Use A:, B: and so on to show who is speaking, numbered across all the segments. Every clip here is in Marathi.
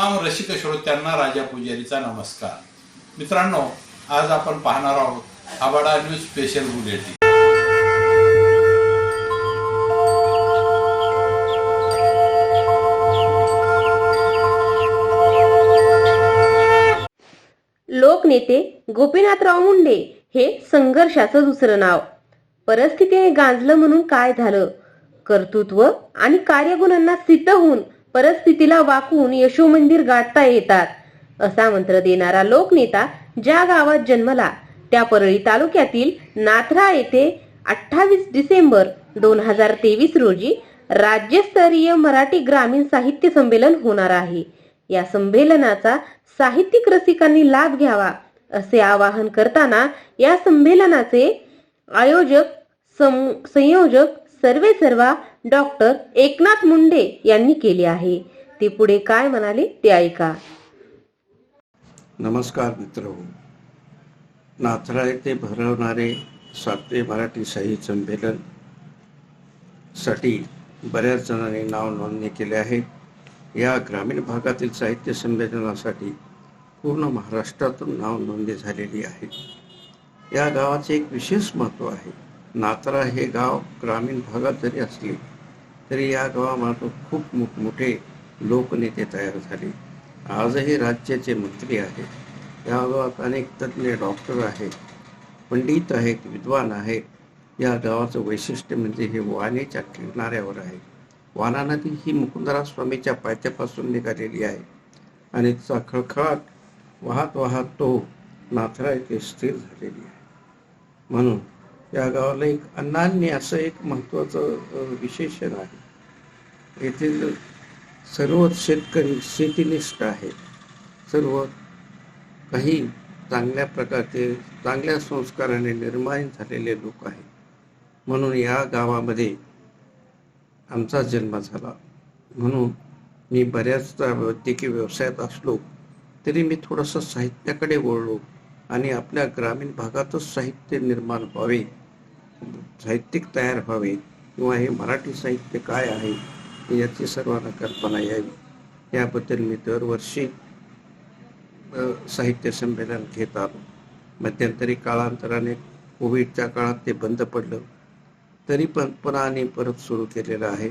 A: रसिक श्रोत्यांना राजा पुजारीचा नमस्कार. मित्रांनो आज आपण पाहणार आहोत आबाडा न्यूज स्पेशल बुलेटिन
B: लोकनेते गोपीनाथराव मुंडे हे संघर्षाचं दुसरं नाव. परिस्थितीने गांजलं म्हणून काय झालं? कर्तृत्व आणि कार्यगुणांना सिद्ध होऊन परिस्थितीला वाकवून यशोमंदिर गाठता येतात असा मंत्र देणारा लोकनेता ज्या गावात जन्मला त्या परळी तालुक्यातील नाथरा येथे अठ्ठावीस डिसेंबर दोन हजार तेवीस रोजी राज्यस्तरीय मराठी ग्रामीण साहित्य संमेलन होणार आहे. या संमेलनाचा साहित्यिक रसिकांनी लाभ घ्यावा असे आवाहन करताना या संमेलनाचे आयोजक सं- संयोजक सर्वे सर्वा डॉक्टर एकनाथ मुंडे यांनी केली आहे. ते पुढे काय म्हणाले ते ऐका.
C: नमस्कार मित्र नाथरा येथे भरवणारे सातवे मराठी साहित्य संमेलनसाठी बऱ्याच जणांनी नाव नोंदणी केले आहे. या ग्रामीण भागातील साहित्य संमेलनासाठी पूर्ण महाराष्ट्रातून नाव नोंदणी झालेली आहे. या गावाचे एक विशेष महत्त्व आहे. नाथरा हे गाव ग्रामीण भागात जरी असले तरी या गावामार्फत खूप मोठमोठे लोकनेते तयार झाले. आजही राज्याचे मंत्री आहेत. या गावात अनेक तज्ज्ञ डॉक्टर आहेत पंडित आहेत विद्वान आहेत. या गावाचं वैशिष्ट्य म्हणजे हे वाणेच्या किनाऱ्यावर आहे. वाना नदी ही मुकुंदराज स्वामीच्या पायथ्यापासून निघालेली आहे आणि तिचा खळखळाट वाहत वाहत तो नाथरा येथे स्थिर झालेली आहे. म्हणून या गावाला एक अनान्य असं एक महत्त्वाचं विशेषण आहे. येथील सर्व शेतकरी शेतीनिष्ठ आहेत. सर्व काही चांगल्या प्रकारचे चांगल्या संस्काराने निर्माण झालेले लोक आहेत. म्हणून या गावामध्ये आमचा जन्म झाला. म्हणून मी बऱ्याचदा वैद्यकीय व्यवसायात असलो तरी मी थोडंसं साहित्याकडे वळलो आणि आपल्या ग्रामीण भागातच साहित्य निर्माण व्हावे साहित्यिक तयार व्हावे किंवा हे मराठी साहित्य काय आहे याची सर्वांना कल्पना यावी. याबद्दल मी दरवर्षी साहित्य संमेलन घेत आलो. मध्यंतरी काळांतराने कोविडच्या काळात ते बंद पडलं. तरी पण पुन्हा आणि परत सुरू केलेलं आहे.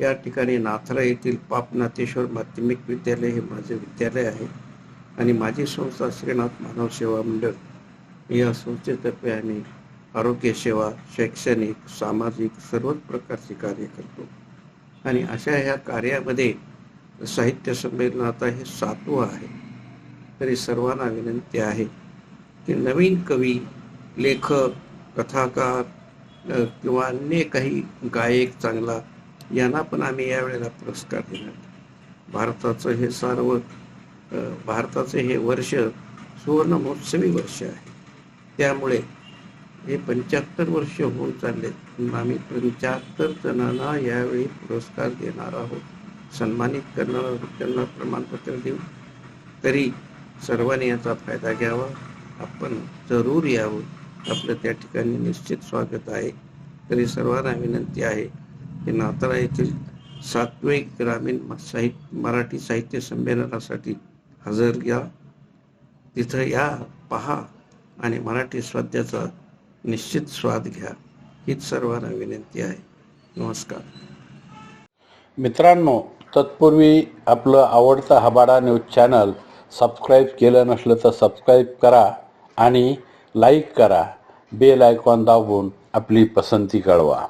C: या ठिकाणी नाथरा येथील पापनाथेश्वर माध्यमिक विद्यालय हे माझे विद्यालय आहे आणि माझी संस्था श्रीनाथ मानव सेवा मंडळ. या संस्थेतर्फे आम्ही आरोग्यसेवा शैक्षणिक सामाजिक सर्वच प्रकारचे कार्य करतो. आणि अशा ह्या कार्यामध्ये साहित्य संमेलन आता हे सातवं आहे. तरी सर्वांना विनंती आहे की नवीन कवी लेखक कथाकार किंवा अन्य काही गायक चांगला यांना पण आम्ही यावेळेला पुरस्कार देणार भारताचं हे सर्व भारताचं भारताचे हे वर्ष सुवर्ण महोत्सवी वर्ष आहे. त्यामुळे हे पंच्याहत्तर वर्ष होऊन चालले. आम्ही पंच्याहत्तर जणांना यावेळी पुरस्कार देणार आहोत. सन्मानित करणार आहोत त्यांना प्रमाणपत्र देऊ. तरी सर्वांनी याचा फायदा घ्यावा. आपण जरूर यावं. आपलं त्या ठिकाणी निश्चित स्वागत आहे. तरी सर्वांना विनंती आहे की नाताळा येथील सात्विक ग्रामीण साहित्य मराठी साहित्य संमेलनासाठी हजर घ्या तिथं या पहा आणि मराठी स्वाध्याचा निश्चित स्वाद घ्या. हीच सर्वांना विनंती आहे. नमस्कार.
A: मित्रांनो तत्पूर्वी आपलं आवडतं हबाडा न्यूज चॅनल सबस्क्राईब केलं नसलं तर सबस्क्राईब करा आणि लाईक करा. बेल आयकॉन दाबून आपली पसंती कळवा.